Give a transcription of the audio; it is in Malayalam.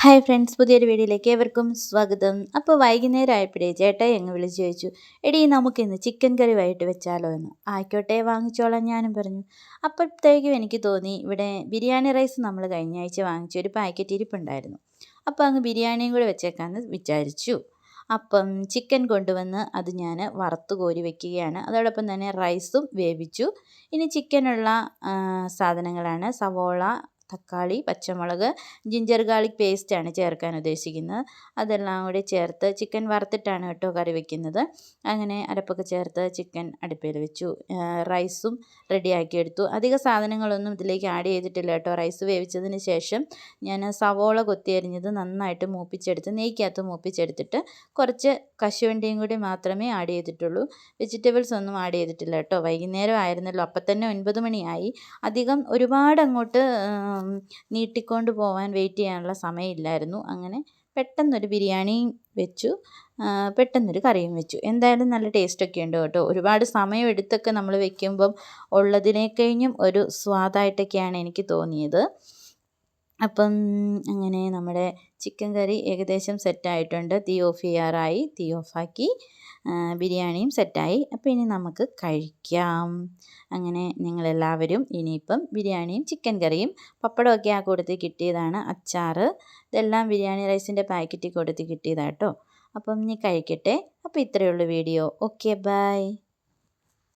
ഹായ് ഫ്രണ്ട്സ് പുതിയൊരു വീഡിയോയിലേക്ക് ഏവർക്കും സ്വാഗതം. അപ്പോൾ വൈകുന്നേരം ആയപ്പോഴേ ചേട്ടായി എങ്ങ് വിളിച്ചു ചോദിച്ചു എടീ നമുക്കിന്ന് ചിക്കൻ കറി വൈകിട്ട് വെച്ചാലോ എന്ന്. ആയിക്കോട്ടെ വാങ്ങിച്ചോളാം ഞാനും പറഞ്ഞു. അപ്പോഴത്തേക്കും എനിക്ക് തോന്നി ഇവിടെ ബിരിയാണി റൈസ് നമ്മൾ കഴിഞ്ഞ ആഴ്ച വാങ്ങിച്ച ഒരു പാക്കറ്റ് ഇരിപ്പുണ്ടായിരുന്നു. അപ്പോൾ അങ്ങ് ബിരിയാണിയും കൂടി വെച്ചേക്കാമെന്ന് വിചാരിച്ചു. അപ്പം ചിക്കൻ കൊണ്ടുവന്ന് അത് ഞാൻ വറുത്ത് കോരി വെക്കുകയാണ്. അതോടൊപ്പം തന്നെ റൈസും വേവിച്ചു. ഇനി ചിക്കനുള്ള സാധനങ്ങളാണ് സവോള തക്കാളി പച്ചമുളക് ജിഞ്ചർ ഗാർലിക് പേസ്റ്റാണ് ചേർക്കാൻ ഉദ്ദേശിക്കുന്നത്. അതെല്ലാം കൂടി ചേർത്ത് ചിക്കൻ വറുത്തിട്ടാണ് കേട്ടോ കറി വെക്കുന്നത്. അങ്ങനെ അരപ്പൊക്കെ ചേർത്ത് ചിക്കൻ അടുപ്പിൽ വെച്ചു. റൈസും റെഡിയാക്കി എടുത്തു. അധിക സാധനങ്ങളൊന്നും ഇതിലേക്ക് ആഡ് ചെയ്തിട്ടില്ല കേട്ടോ. റൈസ് വേവിച്ചതിന് ശേഷം ഞാൻ സവോള കൊത്തിയരിഞ്ഞത് നന്നായിട്ട് മൂപ്പിച്ചെടുത്ത് നെയ്ക്കകത്ത് മൂപ്പിച്ചെടുത്തിട്ട് കുറച്ച് കശുവണ്ടിയും കൂടി മാത്രമേ ആഡ് ചെയ്തിട്ടുള്ളൂ. വെജിറ്റബിൾസ് ഒന്നും ആഡ് ചെയ്തിട്ടില്ല കേട്ടോ. വൈകുന്നേരം ആയിരുന്നല്ലോ. അപ്പം തന്നെ ഒൻപത് മണിയായി. അധികം ഒരുപാട് അങ്ങോട്ട് നീട്ടിക്കൊണ്ട് പോവാൻ വെയിറ്റ് ചെയ്യാനുള്ള സമയമില്ലായിരുന്നു. അങ്ങനെ പെട്ടെന്നൊരു ബിരിയാണിയും വെച്ചു. പെട്ടെന്നൊരു കറിയും വെച്ചു. എന്തായാലും നല്ല ടേസ്റ്റൊക്കെ ഉണ്ട് കേട്ടോ. ഒരുപാട് സമയം എടുത്തൊക്കെ നമ്മൾ വെക്കുമ്പം ഉള്ളതിനെ കഴിഞ്ഞും ഒരു സ്വാദായിട്ടൊക്കെയാണ് എനിക്ക് തോന്നിയത്. അപ്പം അങ്ങനെ നമ്മുടെ ചിക്കൻ കറി ഏകദേശം സെറ്റായിട്ടുണ്ട്. തീ ഓഫ് ചെയ്യാറായി. തീ ഓഫാക്കി ബിരിയാണിയും സെറ്റായി. അപ്പോൾ ഇനി നമുക്ക് കഴിക്കാം. അങ്ങനെ നിങ്ങളെല്ലാവരും ഇനിയിപ്പം ബിരിയാണിയും ചിക്കൻ കറിയും പപ്പടമൊക്കെ ആ കൂട്ടത്തിൽ കിട്ടിയതാണ് അച്ചാറ്. ഇതെല്ലാം ബിരിയാണി റൈസിന്റെ പാക്കറ്റിൽ കൊടുത്ത് കിട്ടിയതാട്ടോ അപ്പം ഇനി കഴിക്കട്ടെ. അപ്പോൾ ഇത്രയേ ഉള്ളൂ വീഡിയോ. Okay bye.